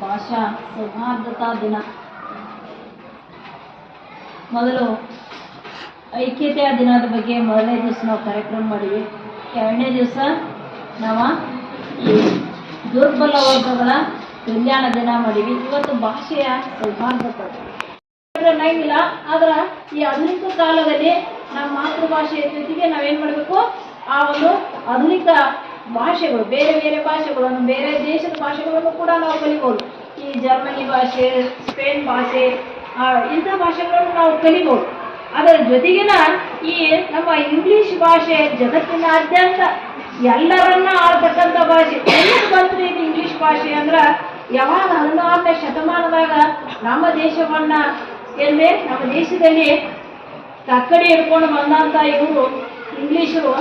ಭಾಷಾ ಸೌಹಾರ್ದತಾ ದಿನ. ಮೊದಲು ಐಕ್ಯತೆಯ ದಿನದ ಬಗ್ಗೆ ಮೊದಲನೇ ದಿವಸ ನಾವು ಕಾರ್ಯಕ್ರಮ ಮಾಡಿವಿ ಎರಡನೇ ದಿವಸ ನಾವು ದುರ್ಬಲ ವರ್ಗಗಳ ಕಲ್ಯಾಣ ದಿನ ಮಾಡಿವಿ ಇವತ್ತು ಭಾಷೆಯ ಸೌಹಾರ್ದತೆ. ಇಲ್ಲ ಆದ್ರೆ ಈ ಆಧುನಿಕ ಕಾಲದಲ್ಲಿ ನಮ್ಮ ಮಾತೃಭಾಷೆಯ ಜೊತೆಗೆ ನಾವೇನ್ ಮಾಡಬೇಕು? ಆ ಒಂದು ಆಧುನಿಕ ಭಾಷೆಗಳು, ಬೇರೆ ಬೇರೆ ಭಾಷೆಗಳನ್ನು, ಬೇರೆ ದೇಶದ ಭಾಷೆಗಳನ್ನು ಕೂಡ ನಾವು ಕಲಿಬಹುದು ಈ ಜರ್ಮನಿ ಭಾಷೆ, ಸ್ಪೇನ್ ಭಾಷೆ ಇಂಥ ಭಾಷೆಗಳನ್ನು ನಾವು ಕಲಿಬಹುದು ಅದರ ಜೊತೆಗಿನ ಈ ನಮ್ಮ ಇಂಗ್ಲಿಷ್ ಭಾಷೆ ಜಗತ್ತಿನಾದ್ಯಂತ ಎಲ್ಲರನ್ನ ಆಡ್ತಕ್ಕಂಥ ಭಾಷೆ. ಎಲ್ಲರೂ ಬಂತು ಇದು ಇಂಗ್ಲಿಷ್ ಭಾಷೆ ಅಂದ್ರೆ ಯಾವಾಗ ಹದಿನಾರನೇ ಶತಮಾನದಾಗ ನಮ್ಮ ದೇಶವನ್ನ ಎಲ್ಲಿ ನಮ್ಮ ದೇಶದಲ್ಲಿ ತಕ್ಕಡಿ ಹಿಡ್ಕೊಂಡು ಬಂದಂತ ಇವರು ಇಂಗ್ಲಿಷರು.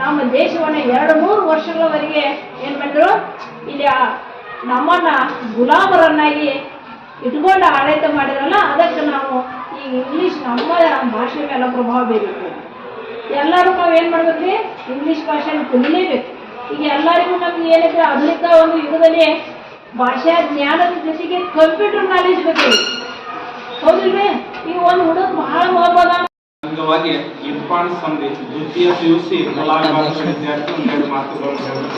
ನಮ್ಮ ದೇಶವನ್ನ ಎರಡು ಮೂರು ವರ್ಷಗಳವರೆಗೆ ಏನ್ ಮಾಡಿದ್ರು ಇಲ್ಲಿ ನಮ್ಮನ್ನ ಗುಲಾಮರನ್ನಾಗಿ ಇಟ್ಕೊಂಡು ಆಡಳಿತ ಮಾಡಿದ್ರಲ್ಲ, ಅದಕ್ಕೆ ನಾವು ಈ ಇಂಗ್ಲಿಷ್ ನಮ್ಮ ಭಾಷೆ ಮೇಲೆ ಪ್ರಭಾವ ಬೀರುತ್ತೆ. ಎಲ್ಲರೂ ನಾವು ಏನ್ ಮಾಡ್ಬೇಕ್ರಿ? ಇಂಗ್ಲಿಷ್ ಭಾಷೆನ ಕಲಿಲೇಬೇಕು. ಈಗ ಎಲ್ಲರಿಗೂ ನಮ್ಗೆ ಏನಿದ್ರೆ ಆಧುನಿಕ ಒಂದು ಯುಗದಲ್ಲಿ ಭಾಷಾ ಜ್ಞಾನದ ಜೊತೆಗೆ ಕಂಪ್ಯೂಟರ್ ನಾಲೆಜ್ ಬೇಕು ಹೌದಿಲ್ವೇ ಈಗ ಒಂದು ಹುಡುಗ ಬಹಳ ಹೋಗ್ಬೋದ ಅಂಗವಾಗಿ ಇರ್ಫಾನ್ ಸಂಧಿ ದ್ವಿತೀಯ ಪಿಯುಸಿ ಕಲಾ ವಿಭಾಗದ ವಿದ್ಯಾರ್ಥಿ ಮಾತುಗಳನ್ನು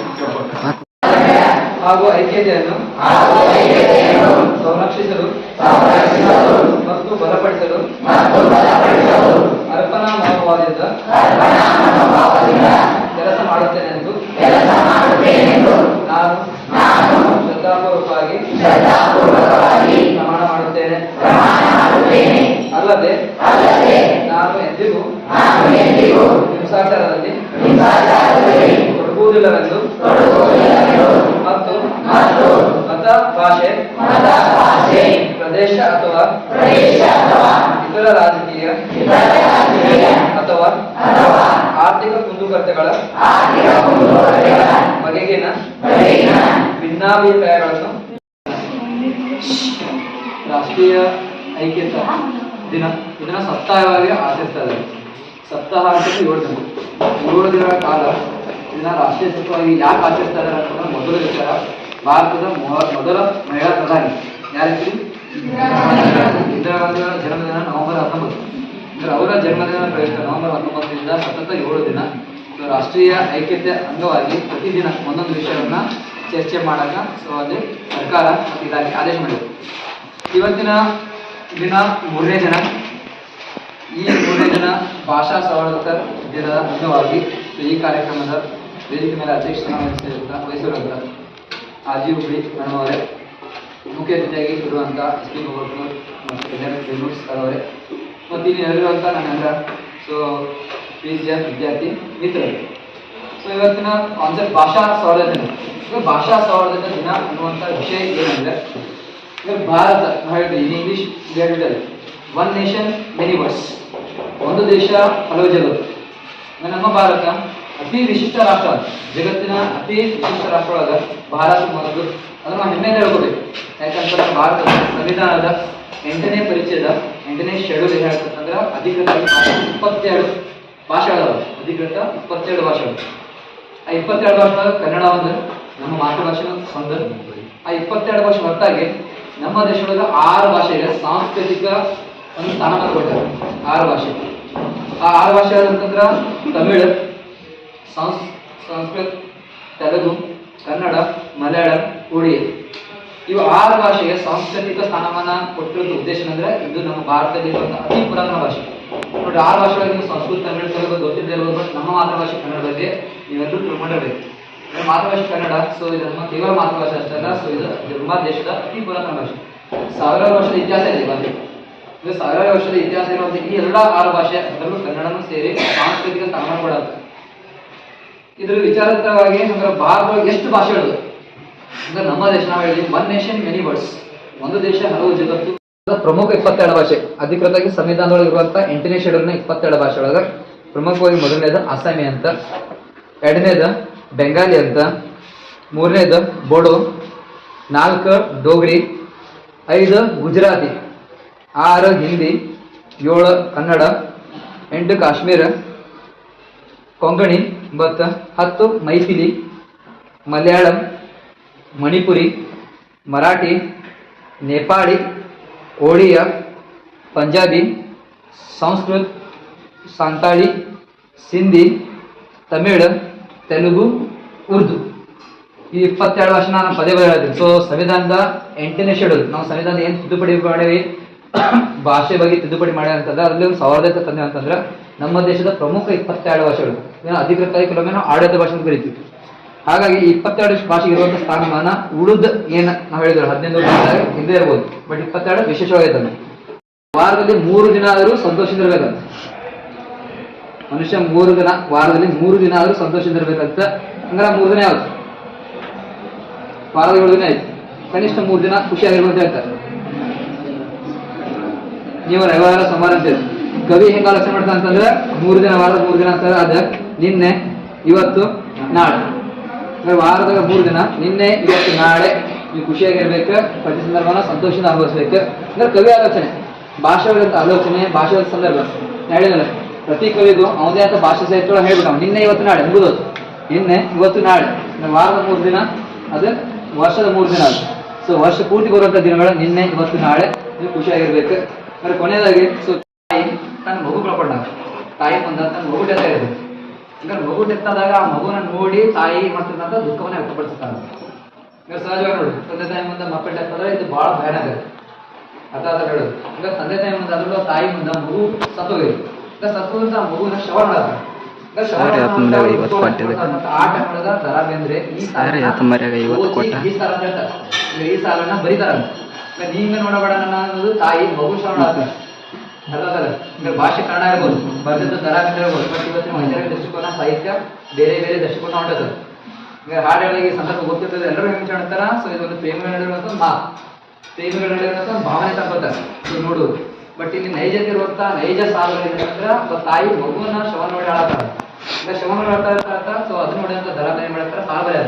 ಹಾಗೂ ಐಕ್ಯತೆಯನ್ನು ತೊಡಗುವುದಿಲ್ಲವೆಂದು ಮತ್ತು ಮತ ಭಾಷೆ, ಪ್ರದೇಶ ಅಥವಾ ಇತರ ರಾಜಕೀಯ ಅಥವಾ ಆರ್ಥಿಕ ಕುಂದುಕೊರತೆಗಳ ಬಗೆಗಿನ ಭಿನ್ನಾಭಿಪ್ರಾಯಗಳನ್ನು ರಾಷ್ಟ್ರೀಯ ಐಕ್ಯತಾ ದಿನ, ಇದನ್ನ ಸಪ್ತಾಹವಾಗಿ ಆಚರಿಸ್ತಾರೆ ಸಪ್ತಾಹ ಅಂತ ಏಳು ದಿನ. ಏಳು ದಿನಗಳ ಕಾಲ ಇದನ್ನ ರಾಷ್ಟ್ರೀಯ ಸಪ್ತಾಹವಾಗಿ ಯಾಕೆ ಆಚರಿಸ್ತಾರೆ ಅಂತಂದ್ರೆ ಮೊದಲ ವಿಚಾರ ಭಾರತದ ಮೊದ- ಮೊದಲ ಮಹಿಳಾ ಪ್ರಧಾನಿ. ಇಂದಿರಾ ಗಾಂಧಿಯವರ ಜನ್ಮದಿನ ನವೆಂಬರ್ ಹತ್ತೊಂಬತ್ತು. ಅಂದ್ರೆ ಅವರ ಜನ್ಮದಿನ ಪ್ರಯುಕ್ತ ನವೆಂಬರ್ ಹತ್ತೊಂಬತ್ತರಿಂದ ಸತತ ಏಳು ದಿನ. ರಾಷ್ಟ್ರೀಯ ಐಕ್ಯತೆ ಅಂಗವಾಗಿ ಪ್ರತಿದಿನ ಒಂದೊಂದು ವಿಷಯವನ್ನ ಚರ್ಚೆ ಮಾಡಕ ಸೊ ಅಲ್ಲಿ ಸರ್ಕಾರ ಇದಾಗಿ ಆದೇಶ ಮಾಡಿದೆ. ಇವತ್ತಿನ ದಿನ ಮೂರನೇ ದಿನ. ಈ ಮೂರನೇ ದಿನ ಭಾಷಾ ಸೌಹಾರ್ದತ ದಿನದ ಅಂಗವಾಗಿ ಈ ಕಾರ್ಯಕ್ರಮದ ವೇದಿಕೆ ಮೇಲೆ ಅಧ್ಯಕ್ಷತೆ ವಹಿಸಿರುವಂತ ವಹಿಸಿರುವಂತ ಆಜಿ ಹುಬ್ಳಿ ಮೇಡಮ್ ಮುಖ್ಯ ಅತಿಥಿಯಾಗಿ ಇರುವಂತ ಎಸ್ ಪಿ ಅವರೇ, ಮತ್ತು ಇಲ್ಲಿ ನೆರೆದಿರುವಂತ ನನ್ನ ಸೊ ಪ್ರೀತಿಯ ವಿದ್ಯಾರ್ಥಿ ಮಿತ್ರರು. ಸೊ ಇವತ್ತಿನ ಕಾನ್ಸೆಪ್ಟ್ ಭಾಷಾ ಈಗ ಭಾಷಾ ಸೌಲಭ್ಯದ ದಿನ ಅನ್ನುವಂಥ ವಿಷಯ ಏನಂದ್ರೆ ಈಗ ಭಾರತ ಹೇಳ್ತೀವಿ ಇನ್ ಇಂಗ್ಲಿಷ್ ಹೇಳ್ತಾರೆ ಒನ್ ನೇಷನ್ ಮೆನಿ ವರ್ಸ್ ಒಂದು ದೇಶ, ಹಲವು ಜಗತ್ತು. ನಮ್ಮ ಭಾರತ ಅತಿ ವಿಶಿಷ್ಟ ರಾಷ್ಟ್ರ. ಜಗತ್ತಿನ ಅತಿ ವಿಶಿಷ್ಟ ರಾಷ್ಟ್ರ ಭಾರತ ಮೊದಲು ಅದನ್ನ ಹೆಮ್ಮೆಯಿಂದ ಹೇಳ್ಕೋಬೇಕು. ಯಾಕಂತಂದ್ರೆ ಭಾರತದ ಸಂವಿಧಾನದ ಎಂಟನೇ ಪರಿಚಯದ ಎಂಟನೇ ಶೆಡ್ಯೂಲ್ ಏನ್ ಅಧಿಕೃತ ಇಪ್ಪತ್ತೆರಡು ಭಾಷೆಗಳವ ಅಧಿಕೃತ ಇಪ್ಪತ್ತೆರಡು ಭಾಷೆಗಳು. ಆ ಇಪ್ಪತ್ತೆರಡು ಭಾಷೆಗಳ ಕನ್ನಡ ಒಂದು, ನಮ್ಮ ಮಾತೃಭಾಷೆ ಒಂದು. ಆ ಇಪ್ಪತ್ತೆರಡು ಭಾಷೆ ಹೊರತಾಗಿ ನಮ್ಮ ದೇಶದೊಳಗೆ ಆರು ಭಾಷೆಗೆ ಸಾಂಸ್ಕೃತಿಕ ಒಂದು ಸ್ಥಾನಮಾನ ಕೊಟ್ಟಾರೆ ಆರು ಭಾಷೆ. ಆ ಆರು ಭಾಷೆ ಅಂತಂದ್ರ ತಮಿಳ್ ಸಂಸ್, ಸಂಸ್ಕೃತ್, ತೆಲುಗು, ಕನ್ನಡ, ಮಲಯಾಳಂ ಒಡಿಯಾ ಇವು ಆರು ಭಾಷೆಗೆ ಸಾಂಸ್ಕೃತಿಕ ಸ್ಥಾನಮಾನ ಕೊಟ್ಟಿರೋದು ಉದ್ದೇಶ ಅಂದ್ರೆ ಇದು ನಮ್ಮ ಭಾರತದಲ್ಲಿ ಇರುವಂತಹ ಅತಿ ಪುರಾತನ ಭಾಷೆ. ನೋಡಿ, ಆರು ಭಾಷೆಗಳ ಸಂಸ್ಕೃತ, ತಮಿಳು, ತೆಲುಗು ಗೊತ್ತಿದ್ದೇ ಇರ್ಬೋದು ಬಟ್ ನಮ್ಮ ಮಾತೃಭಾಷೆ ಕನ್ನಡ ಬಗ್ಗೆ ನೀವೆಲ್ಲರೂ ತಿಳ್ಕೊಂಡಿರ್ಬೇಕು ಮಾತೃಭಾಷೆ ಕನ್ನಡ, ಸೊ ಇದು ನಮ್ಮ ಕೇವಲ ಮಾತೃಭಾಷೆ ಅಷ್ಟೇ ಅಲ್ಲ, ಸೊ ಇದು ನಮ್ಮ ದೇಶದ ಅತಿ ಪುರಾತನ ಭಾಷೆ. ಸಾವಿರಾರು ವರ್ಷದ ಇತಿಹಾಸ ಇದೆ ಭಾಷೆ ಇದು ಸಾವಿರಾರು ವರ್ಷದ ಇತಿಹಾಸ ಇರುವಂತಹ ಈ ಎಲ್ಲ ಆರು ಭಾಷೆ ಅದರಲ್ಲೂ ಕನ್ನಡನೂ ಸೇರಿ ಸಾಂಸ್ಕೃತಿಕ ಸ್ಥಾನಮಾನ ಕೊಡೋದು ಇದ್ರ ವಿಚಾರವಾಗಿ ಅಂದ್ರೆ ಭಾರತದೊಳಗೆ ಎಷ್ಟು ಭಾಷೆಗಳು ಅಂದ್ರೆ ನಮ್ಮ ದೇಶ ನಾವು ಹೇಳಿ ಒನ್ ನೇಷನ್ ಮೆನಿ ವರ್ಡ್ಸ್ ಒಂದು ದೇಶ, ಹಲವು ಜಗತ್ತು. ಪ್ರಮುಖ ಇಪ್ಪತ್ತೆರಡು ಭಾಷೆ. ಅಧಿಕೃತವಾಗಿ ಸಂವಿಧಾನದೊಳಗೆ ಇರುವಂತಹ ಎಂಟನೇ ಶೆಡ್ಯೂಲ್ನ ಇಪ್ಪತ್ತೆರಡು ಭಾಷೆ ಒಳಗ ಪ್ರಮುಖವಾಗಿ ಮೊದಲನೇದು ಅಸ್ಸಾಮಿ ಅಂತ, ಎರಡನೇದು ಬೆಂಗಾಲಿ ಅಂತ, ಮೂರನೇದು ಬೋಡೋ, ನಾಲ್ಕು ಡೋಗ್ರಿ, ಐದು ಗುಜರಾತಿ, ಆರು ಹಿಂದಿ, ಏಳು ಕನ್ನಡ, ಎಂಟು ಕಾಶ್ಮೀರ ಕೊಂಕಣಿ ಒಂಬತ್ತು, ಹತ್ತು, ಮೈಥಿಲಿ, ಮಲಯಾಳಂ, ಮಣಿಪುರಿ, ಮರಾಠಿ, ನೇಪಾಳಿ, ಒಡಿಯಾ, ಪಂಜಾಬಿ, ಸಂಸ್ಕೃತ್, ಸಂತಾಳಿ, ಸಿಂಧಿ, ತಮಿಳ್, ತೆಲುಗು, ಉರ್ದು. ಈ ಇಪ್ಪತ್ತೆರಡು ವರ್ಷ ನಾನು ಪದೇ ಪದೇ ಸೊ ಸಂವಿಧಾನದ ಎಂಟನೇ ಶೆಡ್ಯೂಲ್ ನಾವು ಸಂವಿಧಾನದ ಏನು ತಿದ್ದುಪಡಿ ಮಾಡೇವಿ ಭಾಷೆ ಬಗ್ಗೆ ತಿದ್ದುಪಡಿ ಮಾಡಿ ಅಂತಂದ್ರೆ ಅದರಲ್ಲಿ ಒಂದು ಸೌಹಾರ್ದತೆ ತಂದೆ ಅಂತಂದ್ರೆ ನಮ್ಮ ದೇಶದ ಪ್ರಮುಖ ಇಪ್ಪತ್ತೆರಡು ಭಾಷೆಗಳು. ಅಧಿಕೃತವಾಗಿ ಕೆಲವೊಮ್ಮೆ ನಾವು ಆಡಳಿತ ಭಾಷೆ ಕರಿತೀವಿ. ಹಾಗಾಗಿ ಇಪ್ಪತ್ತೆರಡು ಭಾಷೆಗೆ ಇರುವಂತಹ ಸ್ಥಾನಮಾನ ಉಳಿದ ಏನ ನಾವು ಹೇಳಿದ್ರು ಹದಿನೈದು ಹಿಂದೆ ಇರ್ಬೋದು. ಬಟ್ ಇಪ್ಪತ್ತೆರಡು ವಿಶೇಷವಾಗಿದೆ. ವಾರದಲ್ಲಿ ಮೂರು ದಿನ ಆದರೂ ಸಂತೋಷದಿಂದ ಮನುಷ್ಯ ಮೂರು ದಿನ, ವಾರದಲ್ಲಿ ಮೂರು ದಿನ ಆದರೂ ಸಂತೋಷದಿಂದ ಇರ್ಬೇಕಂತ ಹಂಗಾರೆ ಮೂರು ದಿನ ಯಾವ್ದು? ವಾರದ ಏಳು ದಿನ ಆಯ್ತು. ಕನಿಷ್ಠ ಮೂರು ದಿನ ಖುಷಿಯಾಗಿರ್ಬೋದು ಹೇಳ್ತಾರೆ. ನೀವು ರವಿವಾರ ಸೋಮವಾರ ಅಂತೇಳಿ ಕವಿ ಹೆಂಗ ಆಲೋಚನೆ ಮಾಡ್ತಾನೆ ಅಂತಂದ್ರೆ, ಮೂರು ದಿನ ವಾರದ ಮೂರು ದಿನ ಅಂತಾರೆ ಅದ ನಿನ್ನೆ, ಇವತ್ತು, ನಾಳೆ. ವಾರದಾಗ ಮೂರು ದಿನ, ನಿನ್ನೆ, ಇವತ್ತು, ನಾಳೆ. ನೀವು ಖುಷಿಯಾಗಿರ್ಬೇಕು ಪ್ರತಿ ಸಂದರ್ಭನ ಸಂತೋಷದಿಂದ ಅನುಭವಿಸ್ಬೇಕು. ಅಂದ್ರೆ ಕವಿ ಆಲೋಚನೆ, ಭಾಷೆಗಳಂತ ಆಲೋಚನೆ, ಭಾಷೆಗಳ ಸಂದರ್ಭ. ಹೇಳಿದಲ್ಲ ಪ್ರತಿ ಕವಿಗೂ ಅವನದೇ ಅಂತ ಭಾಷೆ ಸಾಹಿತ್ಯ ಹೇಳ್ಬೇಕು ನಿನ್ನೆ, ಇವತ್ತು, ನಾಳೆ ಮುಗಿದೋದು ನಿನ್ನೆ, ಇವತ್ತು, ನಾಳೆ. ವಾರದ ಮೂರು ದಿನ, ಅದು ವರ್ಷದ ಮೂರು ದಿನ ಅದು. ಸೊ ವರ್ಷ ಪೂರ್ತಿ ಬರುವಂಥ ದಿನಗಳ ನಿನ್ನೆ, ಇವತ್ತು, ನಾಳೆ. ನೀವು ಖುಷಿಯಾಗಿರ್ಬೇಕು. ಅಂದ್ರೆ ಕೊನೆಯದಾಗಿ ಸೊ ತಾಯಿ ತನ್ನ ಮಗು ಕಳ್ಕೊಂಡ ತಾಯಿ ಬಂದ ತನ್ನ ಮಗು ಡೆತ್ ಆಗಿದೆ ಈಗ ಮಗು ಡೆತ್ ಆದಾಗ ಆ ಮಗುನ ನೋಡಿ ತಾಯಿ ಮಾಡ್ತಿದ್ದಂತ ದುಃಖವನ್ನ ವ್ಯಕ್ತಪಡಿಸ್ತಾರೆ. ಈಗ ಸಹಜವಾಗಿ ನೋಡಿ ತಂದೆ ತಾಯಿ ಮುಂದೆ ಮಕ್ಕಳ ಡೆತ್ ಆದ್ರೆ ಇದು ಬಹಳ ಭಯಾನಕ ಅರ್ಥ ಅದ ಹೇಳೋದು ಈಗ ತಂದೆ ತಾಯಿ ಮುಂದೆ ಅದ್ರಲ್ಲೂ ತಾಯಿ ಮುಂದೆ ಮಗು ಸತ್ತೋಗಿದೆ. ಈಗ ಸತ್ತೋದಂತ ಆ ಮಗುನ ಶವ ಮಾಡ್ತಾರೆ ಇವತ್ತು ಈ ಕೊಟ್ಟ. ಸಾಲ ಸಾಲನ್ನ ಈಗ ನೀಂಗ ನೋಡಬೇಡ ನನ್ನ ಅನ್ನೋದು ತಾಯಿ ಆಗ್ತದೆ ಅಲ್ಲದಲ್ಲ ಈಗ ಭಾಷೆ ಕನ್ನಡ ಇರ್ಬೋದು. ಬರ್ದಿದ್ದು ದರ ಇರ್ಬೋದು. ಬಟ್ ಇವತ್ತಿನ ವೈಚಾರಿಕ ದೃಷ್ಟಿಕೋನ, ಸಾಹಿತ್ಯ ಬೇರೆ ಬೇರೆ ದೃಷ್ಟಿಕೋನ ಹೊಂಟದ. ಈಗ ಹಾಡುಗಳಿಗೆ ಸಂದರ್ಭ ಗೊತ್ತಿರ್ತದೆ. ಎಲ್ಲರೂ ಹೆಂಗೆ ಹೇಳ್ತಾರ ಸೊ, ಇದೊಂದು ಪ್ರೇಮಿಗಳ ಹೇಳಿರುವಂತ ಮಾ ಪ್ರೇಮಿಗಳ ಭಾವನೆ ತಗೋತಾರೆ ಇದು ನೋಡು. ಬಟ್ ಇಲ್ಲಿ ನೈಜತೆ ಇರುವಂತ ನೈಜ ಸಾಲ ಏನಂದ್ರೆ ತಾಯಿ ಮಗುವನ್ನ ಶವ ನೋಡಿ ಆಳತಾರ ಈಗ ಶವ ನೋಡಿ ಹಾಳ್ತಾ ಇರ್ತಾರ ಸೊ ಅದನ್ನ ನೋಡಿದಂತ ದರ ಏನ್ ಮಾಡ್ತಾರೆ. ಸಾಲ ಬರೀ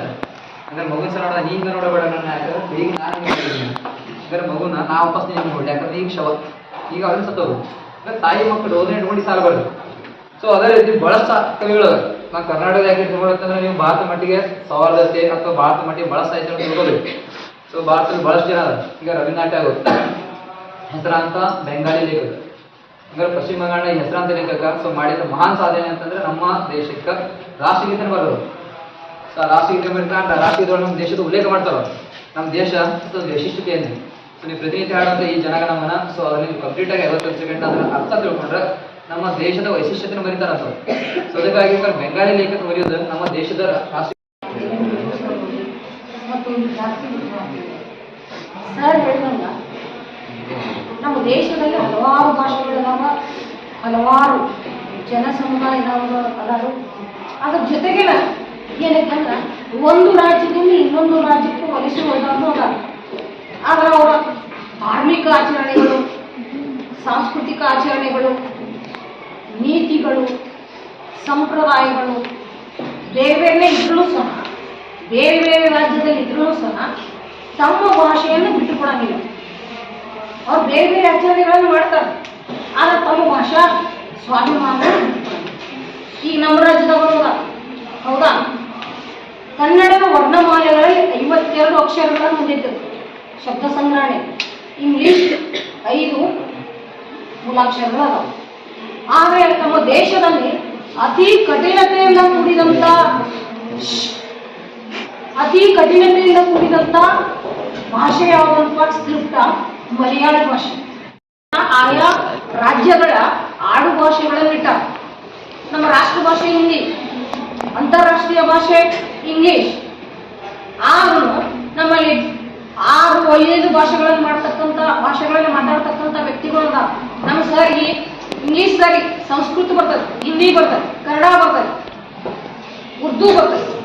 ಅಂದ್ರೆ ಮಗುನ ಸಲ ನೋಡ ನೀಂಗ ನೋಡಬೇಡ ನನ್ನ ಯಾಕಂದ್ರೆ ಈಗ ನಾನು ಹಿಂಗೆ. ಅಂದ್ರೆ ಮಗುನ ನಾ ವಾಪಸ್ ನಿಮ್ಗೆ ನೋಡಿ ಯಾಕಂದ್ರೆ ಈಗ ಶವ, ಈಗ ಅವ್ರಿಗೆ ಸತ್ತೋದು ಅಂದ್ರೆ ತಾಯಿ ಮಕ್ಕಳು ಓದನೆ ನೋಡಿ ಸಾಲಬಾರ್ದು. ಬರೋದು ಸೊ ಅದೇ ರೀತಿ ಬಹಳಷ್ಟು ಕವಿಗಳು ನಾ ಕರ್ನಾಟಕದ ಯಾಕೆ ತಿಳ್ಕೊಳತ್ತಂದ್ರೆ ನೀವು ಭಾರತ ಮಟ್ಟಿಗೆ ಸೌಹಾರ್ದತೆ ಅಥವಾ ಭಾರತ ಮಟ್ಟಿಗೆ ಬಹಳ ಸಾಹಿತ್ಯ ತಿಳ್ಕೊಬೇಕು ಸೊ ಭಾರತದಲ್ಲಿ ಬಹಳಷ್ಟು ಜನ ಅದ ಈಗ ರವೀಂದ್ರನಾಥ್ ಟ್ಯಾಗೋರ್, ಹೆಸರಾಂತ ಬೆಂಗಾಲಿ ಲೇಖಕ. ಅಂದ್ರೆ ಪಶ್ಚಿಮ ಬಂಗಾಳ ಹೆಸರಾಂತ ಲೇಖಕ ಸೊ ಮಾಡಿದ ಮಹಾನ್ ಸಾಧನೆ ಅಂತಂದ್ರೆ ನಮ್ಮ ದೇಶಕ್ಕೆ ರಾಷ್ಟ್ರಗೀತೆ ಬರೋದು ಸೊ ರಾಷ್ಟ್ರಗೀತೆ ಬರೀತಾ ರಾಷ್ಟ್ರಗೀತೆ ನಮ್ಮ ದೇಶದ ಉಲ್ಲೇಖ ಮಾಡ್ತಾರ. ನಮ್ಮ ದೇಶ ಅಂತ ವೈಶಿಷ್ಟ್ಯತೆ ಏನು ಸೊ ನೀವು ಪ್ರತಿನಿತ್ಯ ಹಾಡುವಂಥ ಈ ಜನಗಣಮನ. ಸೊ ಅದರಲ್ಲಿ ಕಂಪ್ಲೀಟ್ ಆಗಿ ಐವತ್ತು ಸೆಕೆಂಡ್ ಅದರ ಅರ್ಥ ತಿಳ್ಕೊಂಡ್ರೆ ನಮ್ಮ ದೇಶದ ವೈಶಿಷ್ಟ್ಯತೆ ಬರೀತಾರ ಸೊ ಸೊ ಅದಕ್ಕಾಗಿ ಸರ್ ಬೆಂಗಾಲಿ ಲೇಖಕ ಬರೆಯೋದು ನಮ್ಮ ದೇಶದ ರಾಷ್ಟ್ರ ನಮ್ಮ ದೇಶದಲ್ಲಿ ಹಲವಾರು ಭಾಷೆಗಳಿದಾವ ಹಲವಾರು ಜನ ಸಮುದಾಯ ಇದಾವ ಅದಾರು. ಅದ್ರ ಜೊತೆಗೆ ಏನೈತಂದ್ರ ಒಂದು ರಾಜ್ಯದಿಂದ ಇನ್ನೊಂದು ರಾಜ್ಯಕ್ಕೂ ಹೋದವರು ಅದಾರ. ಆದ್ರೆ ಅವರ ಧಾರ್ಮಿಕ ಆಚರಣೆಗಳು, ಸಾಂಸ್ಕೃತಿಕ ಆಚರಣೆಗಳು, ನೀತಿಗಳು, ಸಂಪ್ರದಾಯಗಳು, ಬೇರೆ ಬೇರೆ ಇದ್ರೂ ಸಹ, ಬೇರೆ ಬೇರೆ ರಾಜ್ಯದಲ್ಲಿ ಇದ್ರೂ ಸಹ ತಮ್ಮ ಭಾಷೆಯನ್ನು ಬಿಟ್ಟುಕೊಡಂಗಿಲ್ಲ ಅವ್ರು ಬೇರೆ ಬೇರೆ ಆಚರಣೆಗಳನ್ನು ಮಾಡ್ತಾರೆ. ಆದರೆ ತಮ್ಮ ಭಾಷಾ ಸ್ವಾಭಿಮಾನ ಈಗ ನಮ್ಮ ರಾಜ್ಯದವರು ಹೌದಾ? ಕನ್ನಡದ ವರ್ಣಮಾಲೆಗಳಲ್ಲಿ ಐವತ್ತೆರಡು ಅಕ್ಷರಗಳನ್ನು ಹೊಂದಿದ್ದವು ಶಬ್ದ ಸಂಗ್ರಹಣೆ ಇಂಗ್ಲಿಷ್ ಐದು ಮೂಲಾಕ್ಷರಗಳು ಅದಾವೆ. ಆದರೆ ನಮ್ಮ ದೇಶದಲ್ಲಿ ಅತಿ ಕಠಿಣತೆಯಿಂದ ಕೂಡಿದಂತ ಅತಿ ಕಠಿಣತೆಯಿಂದ ಕೂಡಿದಂತ ಭಾಷೆ ಯಾವುದಂತ ಸ್ಕ್ರಿಪ್ಟ ಮಲಯಾಳ ಭಾಷೆ. ಆಯಾ ರಾಜ್ಯಗಳ ಆಡು ಭಾಷೆಗಳನ್ನಿಟ್ಟ ನಮ್ಮ ರಾಷ್ಟ್ರ ಭಾಷೆ ಹಿಂದಿ, ಅಂತಾರಾಷ್ಟ್ರೀಯ ಭಾಷೆ ಇಂಗ್ಲಿಷ್ ಆದ್ರೂ ನಮ್ಮಲ್ಲಿ ಆರು ಐದು ಭಾಷೆಗಳನ್ನು ಮಾಡ್ತಕ್ಕಂಥ ಭಾಷೆಗಳನ್ನು ಮಾತಾಡ್ತಕ್ಕಂಥ ವ್ಯಕ್ತಿಗಳು ಅದಾವ ನಮ್ಮ ಸರ್ಗಿ ಇಂಗ್ಲಿಷ್ ಸರಿ ಸಂಸ್ಕೃತ ಬರ್ತದೆ, ಹಿಂದಿ ಬರ್ತದೆ, ಕನ್ನಡ ಬರ್ತದೆ, ಉರ್ದು ಬರ್ತದೆ.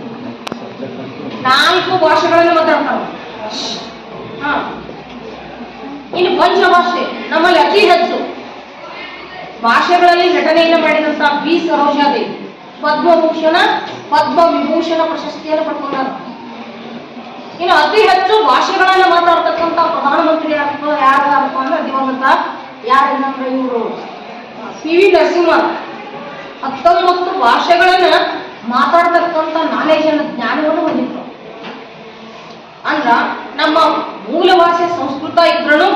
ನಾಲ್ಕು ಭಾಷೆಗಳನ್ನು ಮಾತಾಡ್ತಾರೆ. ಹಾ. ಇನ್ನು ಪಂಚಭಾಷೆ ನಮ್ಮಲ್ಲಿ ಅತಿ ಹೆಚ್ಚು. ಭಾಷೆಗಳಲ್ಲಿ ನಟನೆಯನ್ನು ಮಾಡಿದಂತಹ ಬಿ ಸರೋಜಾದೇವಿ. ಪದ್ಮಭೂಷಣ ಪದ್ಮ ವಿಭೂಷಣ ಪ್ರಶಸ್ತಿಯನ್ನು ಪಡ್ಕೊಂಡಾರ. ಇನ್ನು ಅತಿ ಹೆಚ್ಚು ಭಾಷೆಗಳನ್ನ ಮಾತಾಡ್ತಕ್ಕಂಥ ಪ್ರಧಾನಮಂತ್ರಿ ಯಾರಪ್ಪ ಯಾರಪ್ಪ ಅಂದ್ರೆ ದಿವಂಗತ ಯಾರಂದ್ರೆ ಇವರು ಪಿ ವಿ ನರಸಿಂಹ. ಹತ್ತೊಂಬತ್ತು ಭಾಷೆಗಳನ್ನ ಮಾತಾಡ್ತಕ್ಕಂಥ ನಾಲೆಜ್ ಅನ್ನ ಜ್ಞಾನವನ್ನು ಹೊಂದಿದ್ರು. ಅಂದ್ರ ನಮ್ಮ ಮೂಲ ಭಾಷೆ ಸಂಸ್ಕೃತ ಇದ್ರೂ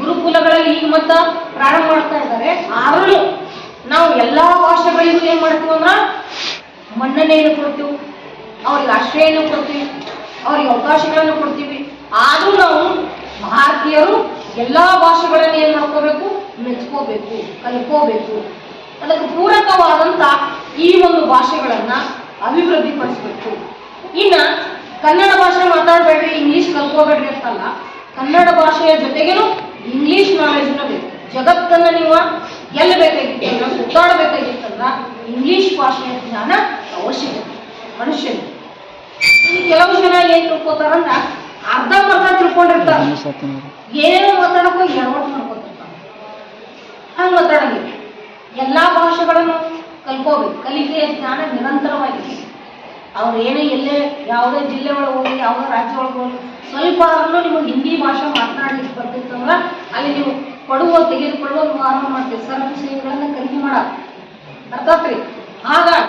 ಗುರುಕುಲಗಳಲ್ಲಿ ಈಗ ಮತ್ತ ಪ್ರಾರಂಭ ಮಾಡ್ತಾ ಇದ್ದಾರೆ ಆದ್ರೂ ನಾವು ಎಲ್ಲಾ ಭಾಷೆಗಳಿಗೂ ಏನ್ ಮಾಡ್ತೀವಿ ಅಂದ್ರ ಮನ್ನಣೆಯನ್ನು ಕೊಡ್ತೀವಿ, ಅವ್ರಿಗೆ ಆಶ್ರಯವನ್ನು ಕೊಡ್ತೀವಿ. ಅವ್ರಿಗೆ ಅವಕಾಶಗಳನ್ನು ಕೊಡ್ತೀವಿ. ಆದರೂ ನಾವು ಭಾರತೀಯರು ಎಲ್ಲ ಭಾಷೆಗಳನ್ನು ಏನ್ ಮಾಡ್ಕೋಬೇಕು? ಮೆಚ್ಕೋಬೇಕು, ಕಲ್ಕೋಬೇಕು. ಅದಕ್ಕೆ ಪೂರಕವಾದಂತ ಈ ಒಂದು ಭಾಷೆಗಳನ್ನ ಅಭಿವೃದ್ಧಿ ಇನ್ನ ಕನ್ನಡ ಭಾಷೆ ಮಾತಾಡಬೇಡ್ರಿ ಇಂಗ್ಲಿಷ್ ಕಲ್ಕೋಬೇಡ್ರಿ ಅಂತಲ್ಲ, ಕನ್ನಡ ಭಾಷೆಯ ಜೊತೆಗೇನು ಇಂಗ್ಲಿಷ್ ನಾಲೆಜ್ನ ಬೇಕು ಜಗತ್ತನ್ನ ನೀವು ಎಲ್ಲಿ ಬೇಕಾಗಿತ್ತಂದ್ರ ಸುತ್ತಾಡಬೇಕಾಗಿತ್ತಂದ್ರ ಇಂಗ್ಲಿಷ್ ಭಾಷೆಯ ಜ್ಞಾನ ಅವಶ್ಯಕತೆ ಮನುಷ್ಯನಿಗೆ. ಕೆಲವು ಜನ ಏನ್ ತಿಳ್ಕೊತಾರಂದ್ರ ಅರ್ಧ ಮರ್ಧ ತಿಳ್ಕೊಂಡಿರ್ತಾರ. ಏನೇನೋ ಮಾತಾಡಕ್ಕೋ ಎಡವಟ್ಟು ಮಾಡ್ಕೊತಿರ್ತಾರ ಹಂಗ ಮಾತಾಡಂಗಿಲ್ಲ ಎಲ್ಲಾ ಭಾಷೆಗಳನ್ನು ಕಲ್ಕೋಬೇಕು ಕಲಿಕೆಯ ಜ್ಞಾನ ನಿರಂತರವಾಗಿ ಅವ್ರು ಏನೇ ಎಲ್ಲೇ ಯಾವುದೇ ಜಿಲ್ಲೆ ಒಳಗೆ ಹೋಗಿ ಯಾವುದೇ ರಾಜ್ಯ ಒಳಗೆ ಹೋಗಿ ಸ್ವಲ್ಪ ಆದ್ರೂ ನಿಮಗೆ ಹಿಂದಿ ಭಾಷೆ ಮಾತನಾಡ್ಲಿಕ್ಕೆ ಬರ್ತಿತ್ತಂದ್ರ ಅಲ್ಲಿ ನೀವು ಕೊಡುವ ತೆಗೆದುಕೊಳ್ಳುವ ವ್ಯವಹಾರ ಮಾಡ್ತೀವಿ ಸೇವೆಗಳನ್ನ ಖರೀದಿ ಮಾಡ ಅರ್ಥಾತ್ರಿ ಹಾಗಾಗಿ